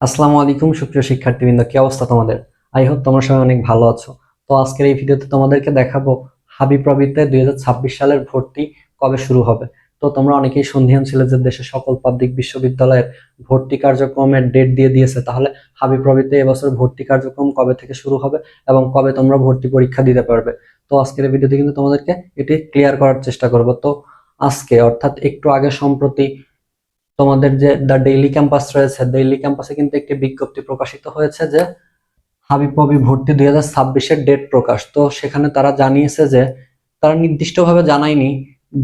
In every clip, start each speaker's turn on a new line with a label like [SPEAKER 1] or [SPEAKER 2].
[SPEAKER 1] আসসালামু আলাইকুম, সুপ্রিয় শিক্ষার্থীবৃন্দ, কি অবস্থা তোমাদের? আই হোপ তোমরা সবাই অনেক ভালো আছো। তো আজকের এই ভিডিওতে তোমাদেরকে দেখাবো হাবি প্রবৃত্তে দুই সালের ভর্তি কবে শুরু হবে। তো তোমরা অনেকেই সন্ধিহান ছিলে যে দেশের সকল পাবলিক বিশ্ববিদ্যালয়ের ভর্তি কার্যক্রমের ডেট দিয়ে দিয়েছে। তাহলে হাবি প্রবৃত্তে এবছর ভর্তি কার্যক্রম কবে থেকে শুরু হবে এবং কবে তোমরা ভর্তি পরীক্ষা দিতে পারবে? তো আজকের এই ভিডিওতে কিন্তু তোমাদেরকে এটি ক্লিয়ার করার চেষ্টা করব। তো আজকে অর্থাৎ একটু আগে সম্প্রতি তোমাদের যে দ্য ডেইলি ক্যাম্পাস রয়েছে ডেইলি ক্যাম্পাসে কিন্তু একটি বিজ্ঞপ্তি প্রকাশিত হয়েছে যে হাবিববি ভর্তি দুই হাজার ছাব্বিশের ডেট প্রকাশ। তো সেখানে তারা জানিয়েছে যে তারা নির্দিষ্টভাবে জানায়নি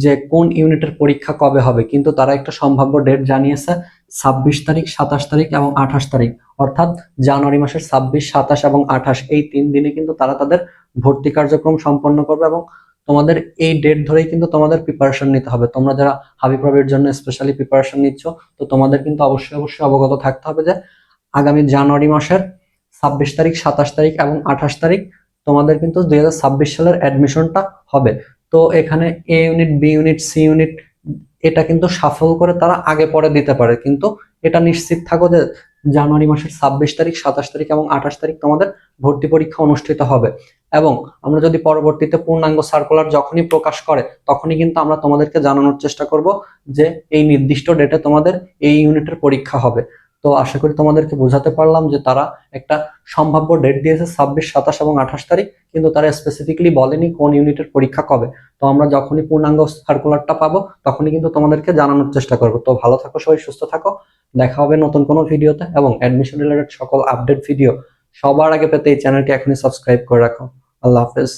[SPEAKER 1] যে কোন ইউনিটের পরীক্ষা কবে হবে, কিন্তু তারা একটা সম্ভাব্য ডেট জানিয়েছে, ছাব্বিশ তারিখ, সাতাশ তারিখ এবং আঠাশ তারিখ। অর্থাৎ জানুয়ারি মাসের ছাব্বিশ, সাতাশ এবং আঠাশ, এই তিন দিনে কিন্তু তারা তাদের ভর্তি কার্যক্রম সম্পন্ন করবে এবং তোমাদের এই ডেট ধরেই কিন্তু তোমাদের প্রিপারেশন নিতে হবে। তোমরা যারা হাবিপ্রবির জন্য স্পেশালি প্রিপারেশন নিচ্ছ, তো তোমাদের কিন্তু অবশ্যই অবশ্যই অবগত থাকতে হবে যে আগামী জানুয়ারি মাসের ছাব্বিশ তারিখ, সাতাশ তারিখ এবং আঠাশ তারিখ তোমাদের কিন্তু দুই হাজার ছাব্বিশ সালের অ্যাডমিশনটা হবে। তো এখানে A unit B unit C unit এটা কিন্তু সাফল করে তারা আগে পরে দিতে পারে। কিন্তু এটা নিশ্চিত থাকো যে জানুয়ারি মাসের ছাব্বিশ তারিখ, সাতাশ তারিখ এবং আঠাশ তারিখ তোমাদের ভর্তি পরীক্ষা অনুষ্ঠিত হবে। এবং আমরা যদি পরবর্তীতে পূর্ণাঙ্গ সার্কুলার যখনই প্রকাশ করে, তখনই কিন্তু আমরা তোমাদেরকে জানানোর চেষ্টা করব যে এই নির্দিষ্ট ডেটে তোমাদের এই ইউনিটের পরীক্ষা হবে। তো আশা করি তোমাদেরকে বোঝাতে পারলাম যে তারা একটা সম্ভাব্য ডেট দিয়েছে ছাব্বিশ, সাতাশ এবং আঠাশ তারিখ, কিন্তু তারা স্পেসিফিকলি বলেনি কোন ইউনিটের পরীক্ষা কবে। তো আমরা যখনই পূর্ণাঙ্গ সার্কুলারটা পাবো, তখনই কিন্তু তোমাদেরকে জানানোর চেষ্টা করব। তো ভালো থাকো সবাই, সুস্থ থাকো। দেখা হবে নতুন কোনো ভিডিওতে এবং অ্যাডমিশন রিলেটেড সকল আপডেট ভিডিও সবার আগে পেতে এই চ্যানেলটি এখনই সাবস্ক্রাইব করে রাখো। আল্লাহ হাফেজ।